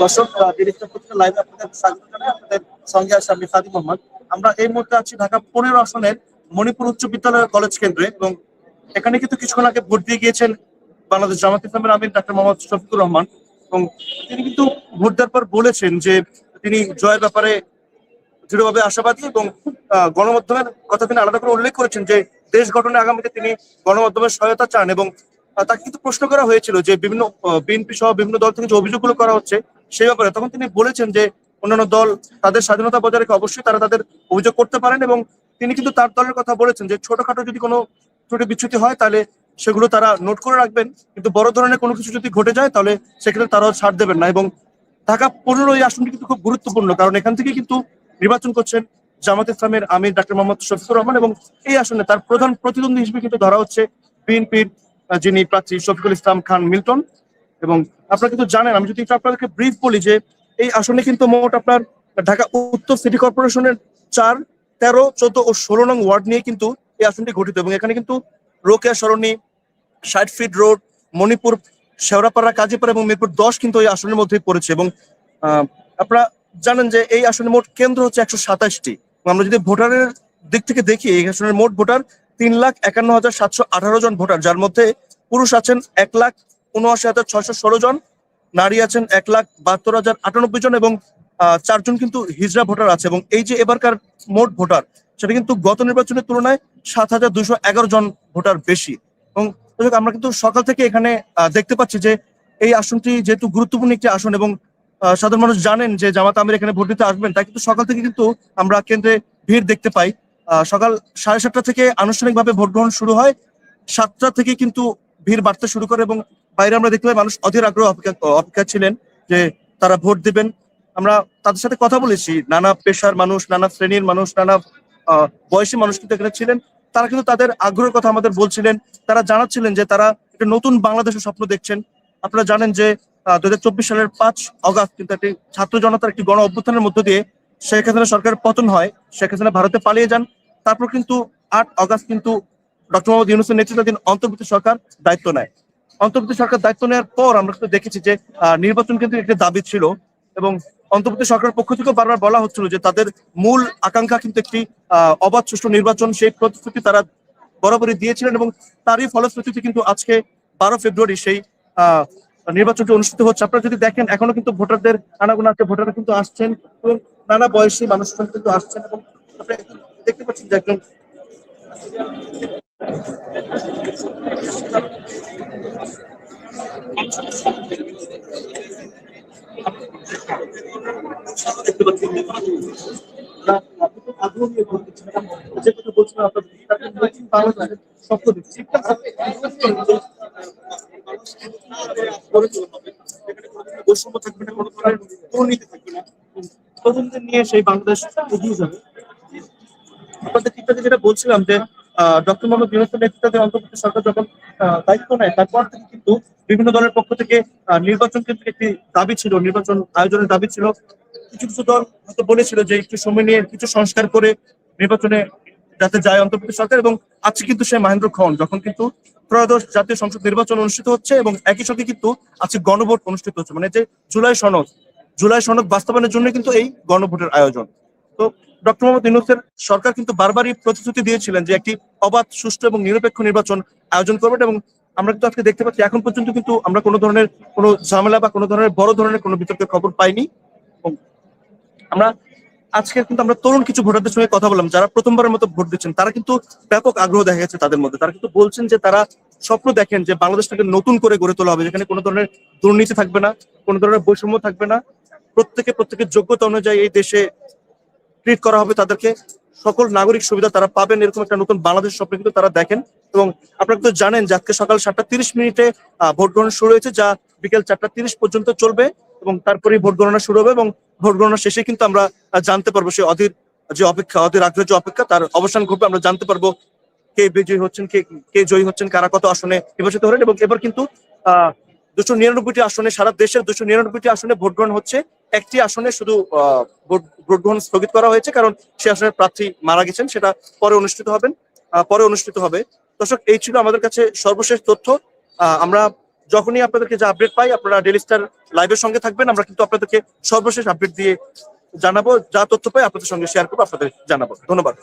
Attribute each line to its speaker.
Speaker 1: দর্শক লাইভে আপনাদের স্বাগত জানাই, আপনাদের সঙ্গে আছে আমি সাদি মোহাম্মদ। আমরা এই মুহূর্তে আছি ঢাকা পনেরো আসনের মণিপুর উচ্চ বিদ্যালয় কলেজ কেন্দ্রে এবং এখানে কিন্তু কিছুক্ষণ আগে ভোট দিয়ে গিয়েছেন বাংলাদেশ জামাত ইসলামের আমির ডাক্তার মোহাম্মদ শফিকুর রহমান এবং তিনি কিন্তু ভোট দেওয়ার পর বলেছেন যে তিনি জয়ের ব্যাপারে দৃঢ়ভাবে আশাবাদী এবং গণমাধ্যমের কথা তিনি আলাদা করে উল্লেখ করেছেন যে দেশ গঠনে আগামীতে তিনি গণমাধ্যমের সহায়তা চান এবং তাকে কিন্তু প্রশ্ন করা হয়েছিল যে বিভিন্ন বিএনপি সহ বিভিন্ন দল থেকে যে অভিযোগগুলো করা হচ্ছে সেই ব্যাপারে। তখন তিনি বলেছেন যে অন্যান্য দল তাদের স্বাধীনতা বজায় রেখে অবশ্যই তারা তাদের অভিযোগ করতে পারেন এবং তিনি কিন্তু তার দলের কথা বলেছেন যে ছোটখাটো যদি কোনো ত্রুটি বিচ্যুতি হয় তাহলে সেগুলো তারা নোট করে রাখবেন। কিন্তু বড় ধরনের কোনো কিছু যদি ঘটে যায় তাহলে সেক্ষেত্রে তারাও ছাড় দেবেন না এবং ঢাকা পনেরো এই আসনটি কিন্তু খুব গুরুত্বপূর্ণ কারণ এখান থেকে কিন্তু নির্বাচন করছেন জামাত ইসলামের আমির ডাক্তার মোহাম্মদ শফিকুর রহমান এবং এই আসনে তার প্রধান প্রতিদ্বন্দ্বী হিসেবে কিন্তু ধরা হচ্ছে বিএনপির যিনি প্রার্থী শফিকুল ইসলাম খান মিল্টন। এবং আপনারা কিন্তু জানেন, আমি যদি আপনাদেরকে ব্রিফ বলি যে এই আসনে কিন্তু মোট আপনার ঢাকা উত্তর সিটি কর্পোরেশনের চার, তেরো, চোদ্দ ও ষোলো নং ওয়ার্ড নিয়ে কিন্তু এই আসনটি গঠিত। এবং এখানে কিন্তু রোকেয়া, সরণি, ষাট ফিট রোড, মণিপুর, শেওড়াপাড়া, কাজীপাড়া এবং মিরপুর দশ কিন্তু এই আসনের মধ্যেই পড়েছে। এবং আপনারা জানেন যে এই আসনের মোট কেন্দ্র হচ্ছে একশো সাতাশটি। আমরা যদি ভোটারের দিক থেকে দেখি, এই আসনের মোট ভোটার তিন লাখ একান্ন হাজার সাতশো আঠারো জন ভোটার, যার মধ্যে পুরুষ আছেন এক লাখ উনআশি হাজার ছয়শো ষোলো জন, নারী আছেন এক লাখ বাহাত্তর হাজার আটানব্বই জন এবং চারজন কিন্তু হিজড়া ভোটার আছে এবং এই যে এবারকার মোট ভোটার, সেটা কিন্তু গত নির্বাচনের তুলনায় সাত হাজার দুশো এগারো জন ভোটার বেশি। এবং আমরা কিন্তু সকাল থেকে এখানে দেখতে পাচ্ছি যে এই আসনটি যেহেতু গুরুত্বপূর্ণ একটি আসন এবং সাধারণ মানুষ জানেন যে জামাত আমির এখানে ভোট দিতে আসবেন, তাই কিন্তু সকাল থেকে কিন্তু আমরা কেন্দ্রে ভিড় দেখতে পাই। সকাল সাড়ে সাতটা থেকে আনুষ্ঠানিকভাবে ভোট গ্রহণ শুরু হয়। সাতটা থেকে কিন্তু ভিড় বাড়তে শুরু করে এবং বাইরে আমরা দেখতে পাই মানুষ অধীর আগ্রহ অপেক্ষা ছিলেন যে তারা ভোট দিবেন। আমরা তাদের সাথে কথা বলেছি, নানা পেশার মানুষ, নানা শ্রেণির মানুষ, নানা বয়সী মানুষ কিন্তু এখানে ছিলেন। তারা কিন্তু তাদের আগ্রহের কথা আমাদের বলছিলেন। তারা জানাচ্ছিলেন যে তারা একটা নতুন বাংলাদেশের স্বপ্ন দেখছেন। আপনারা জানেন যে দু সালের পাঁচ অগাস্ট কিন্তু একটি ছাত্র জনতার একটি গণ অভ্যুত্থানের মধ্য দিয়ে শেখ হাসিনা সরকারের পতন হয়, শেখ হাসিনা ভারতে পালিয়ে যান। তারপর কিন্তু আট অগাস্ট কিন্তু ডক্টর মোহাম্মদ ইউনুসের নেতৃত্বাধীন অন্তর্বর্তী সরকার দায়িত্ব নেয়। অন্তর্বর্তী সরকার দায়িত্ব নেওয়ার পর আমরা কিন্তু দেখেছি যে নির্বাচন কিন্তু একটি দাবি ছিল এবং অন্তর্বর্তী সরকারের পক্ষ থেকে বারবার বলা হচ্ছিল যে তাদের মূল আকাঙ্ক্ষা কিন্তু একটি অবাধ সুষ্ঠু নির্বাচন, সেই প্রতিশ্রুতি তারা বরাবরই দিয়েছিলেন এবং তারই ফলশ্রুতিতে কিন্তু আজকে বারো ফেব্রুয়ারি সেই নির্বাচনটি অনুষ্ঠিত হচ্ছে। আপনারা যদি দেখেন, এখনও কিন্তু ভোটারদের আনাগোনা ভোটাররা কিন্তু আসছেন এবং নানা বয়সী মানুষজন কিন্তু আসছেন এবং দেখতে পাচ্ছেন যে একজন আগ্রহ নিয়ে ভোট দিচ্ছেন। যে কথা বলছিলাম, আপনার যেটা বলছিলাম যে ডক্টর মোহাম্মদ নেতৃত্বে অন্তর্বর্তী সরকার যখন দায়িত্ব নেয় তারপর থেকে কিন্তু বিভিন্ন দলের পক্ষ থেকে নির্বাচন কেন্দ্রে একটি দাবি ছিল নির্বাচন আয়োজনের দাবি ছিল কিছু কিছু দল হয়তো বলেছিল যে একটু সময় নিয়ে কিছু সংস্কার করে নির্বাচনে যাতে যায় অন্তর্বর্তী সরকার এবং আজকে কিন্তু সে মহেন্দ্র খন, যখন কিন্তু ত্রয়োদশ জাতীয় সংসদ নির্বাচন অনুষ্ঠিত হচ্ছে এবং একই সঙ্গে কিন্তু আজকে গণভোট অনুষ্ঠিত হচ্ছে। মানে যে জুলাই সনদ জুলাই সনদ বাস্তবায়নের জন্য কিন্তু এই গণভোটের আয়োজন। তো ডক্টর মোহাম্মদ ইউনুসের সরকার কিন্তু বারবারই প্রতিশ্রুতি দিয়েছিলেন যে একটি অবাধ, সুষ্ঠু এবং নিরপেক্ষ নির্বাচন আয়োজন করবেন এবং আমরা কিন্তু আজকে দেখতে পাচ্ছি এখন পর্যন্ত কিন্তু আমরা কোনো ধরনের কোনো ঝামেলা বা কোনো ধরনের বড় ধরনের কোনো বিতর্কের খবর পাইনি। আমরা আজকে কিন্তু আমরা তরুণ কিছু ভোটারদের সঙ্গে কথা বললাম, যারা প্রথমবারের মতো ভোট দিচ্ছেন, তারা কিন্তু ব্যাপক আগ্রহ দেখা গেছে তাদের মধ্যে। তারা কিন্তু বলছেন যে তারা স্বপ্ন দেখেন যে বাংলাদেশটাকে নতুন করে গড়ে তোলা হবে, যেখানে কোনো ধরনের দুর্নীতি থাকবে না, কোনো ধরনের বৈষম্য থাকবে না। প্রত্যেকে প্রত্যেকের যোগ্যতা অনুযায়ী এই দেশে ট্রিট করা হবে তাদেরকে। সকল নাগরিক সুবিধা তারা পাবেন, এরকম একটা নতুন বাংলাদেশ স্বপ্ন কিন্তু তারা দেখেন। এবং আপনারা তো জানেন যে আজকে সকাল সাতটা তিরিশ মিনিটে ভোট গ্রহণ শুরু হয়েছে, যা বিকেল চারটা তিরিশ পর্যন্ত চলবে। এবং তারপরেই ভোট গণনা শুরু হবে এবং ভোট গণনা শেষে কিন্তু আমরা জানতে পারব সেই অধীর, যে অপেক্ষা, অধীর আগ্রহ যে অপেক্ষা, তার অবসান ঘটবে। আমরা জানতে পারব কে বিজয়ী হচ্ছেন, কে কে জয়ী হচ্ছেন, কারা কত আসনে নির্বাচিত হলেন এবং এবার কিন্তু, আহ, দুশো নিরানব্বইটি আসনে, সারা দেশের দুশো নিরানব্বইটি আসনে ভোট গ্রহণ হচ্ছে। একটি আসনে শুধু ভোট গ্রহণ স্থগিত করা হয়েছে কারণ সে আসনের প্রার্থী মারা গেছেন, সেটা পরে অনুষ্ঠিত হবেন পরে অনুষ্ঠিত হবে। দর্শক, এই ছিল আমাদের কাছে সর্বশেষ তথ্য। আমরা যখনই আপনাদেরকে যে আপডেট পাই, আপনারা ডেলি স্টার লাইভের সঙ্গে থাকবেন। আমরা কিন্তু আপনাদেরকে সর্বশেষ আপডেট দিয়ে জানাব, যা তথ্য পাই আপনাদের সঙ্গে শেয়ার করব, আপনাদের জানাব। ধন্যবাদ।